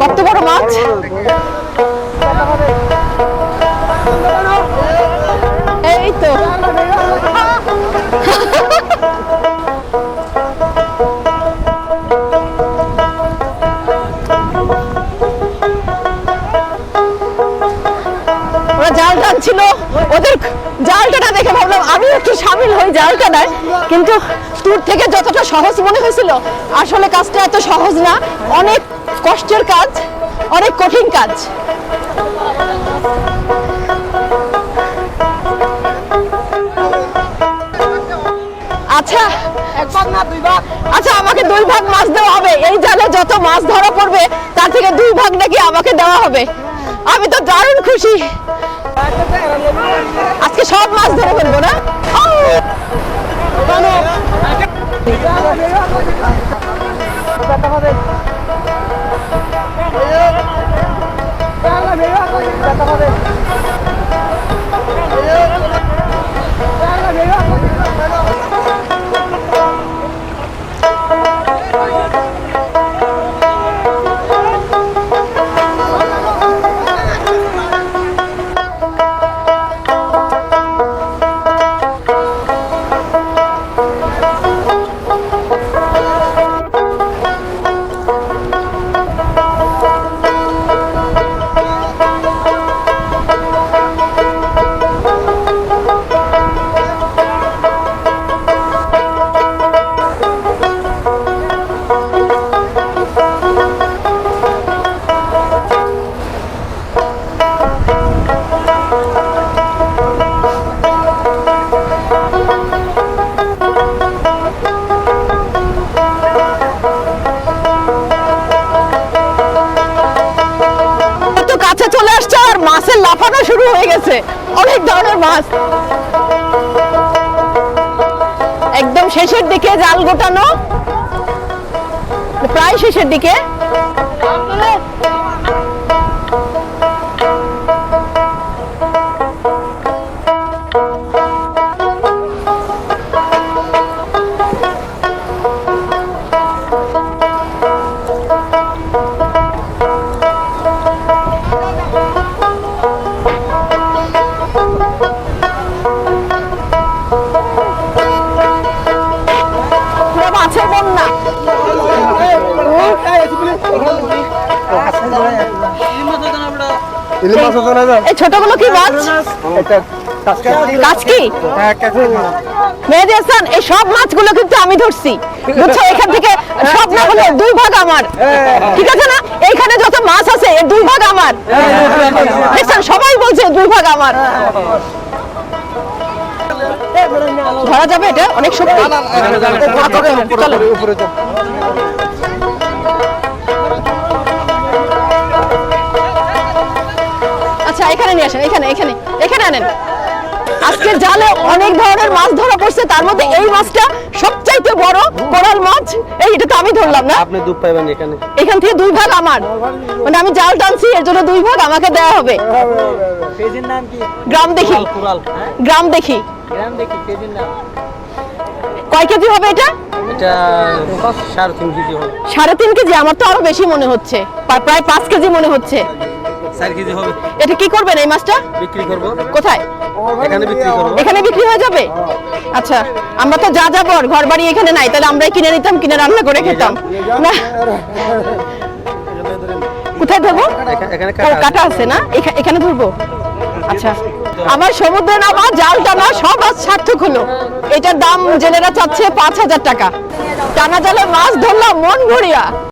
কত বড় মাছ? এই তো। জাল টানছিল। ওদের জাল টানা দেখে ভাবলাম আমি একটু সামিল হই জাল কিন্তু দূর থেকে যতটা সহজ মনে হয়েছিল, আসলে কাজটা এত সহজ না। অনেক কষ্টের কাজ, অনেক কঠিন কাজ। আচ্ছা আচ্ছা আমাকে দুই ভাগ মাছ দেওয়া হবে। এই জালে যত মাছ ধরা পড়বে, তার থেকে দুই ভাগ নাকি আমাকে দেওয়া হবে। আমি তো দারুণ খুশি। আজকে সব মাছ ধরে ফেলব না? আউ! লাফানো শুরু হয়ে গেছে। অনেক ধরনের মাছ। একদম শেষের দিকে জাল গোটানো। প্রায় শেষের দিকে। ইলিশ মাছ হতো না এই ছোটগুলো কি মাছ এটা কাজ কি হ্যাঁ কাছে মেহেদি হাসান এই সব মাছগুলো কিন্তু আমি ধরছি বুঝছ এখান থেকে সব না হলে দুই ভাগ আমার ঠিক আছে না এইখানে যত মাছ আছে এর দুই ভাগ আমার দেখছেন সবাই বলছে দুই ভাগ আমার ধরা যাবে এটা অনেক শক্তি আচ্ছা এখানে নিয়ে আসেন এখানে এখানে এখানে আনেন। আজকের জালে অনেক ধরনের মাছ ধরা পড়ছে তার মধ্যে এই মাছটা সবচাইতে বড় কোরাল মাছ। এই এটা তো আমি ধরলাম না। আপনি দুধ পাইবেন এখানে। এখান থেকে দুই ভাগ আমার। মানে আমি জাল টানছি এর জন্য দুই ভাগ আমাকে দেওয়া হবে। পেজের নাম কি? গ্রাম দেখি। কুরাল হ্যাঁ? গ্রাম দেখি। গ্রাম দেখি পেজের নাম। কয় কেজি হবে এটা? এটা সাড়ে তিন কেজি হবে। সাড়ে তিন কেজি আমার তো আরও বেশি মনে হচ্ছে। প্রায়- প্রায় পাঁচ কেজি মনে হচ্ছে। চার কেজি হবে। এটা কি করবেন এই মাছটা? বিক্রি করব। কোথায়? এখানে বিক্রি করব। এখানে বিক্রি হয়ে যাবে? আচ্ছা আমরা তো যা যাবর ঘর বাড়ি এখানে নাই তাহলে আমরাই কিনে নিতাম কিনে রান্না করে খেতাম। না। কোথায় ধরবো? এখানে কাটা আছে। না? এখা- এখানে ধরবো। আচ্ছা আমার সমুদ্রে নামা জাল টানা সব আজ সার্থক হলো। এটার দাম জেলেরা চাচ্ছে পাঁচ হাজার টাকা। টানা জালে মাছ ধরলাম মন ভরিয়া।